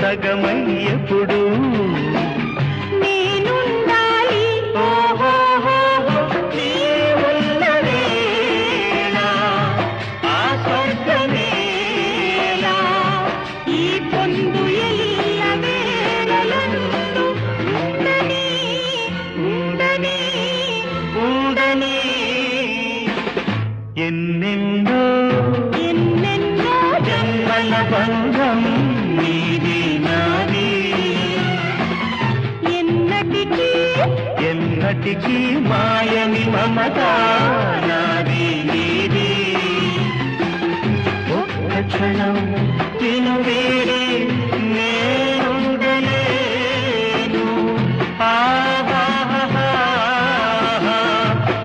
సగమయ్యప్పుడు? ఎన్నెన్నో ఎన్నెన్నో జన్మల బంధం నీ ఎన్నటికీ మాయని మమత.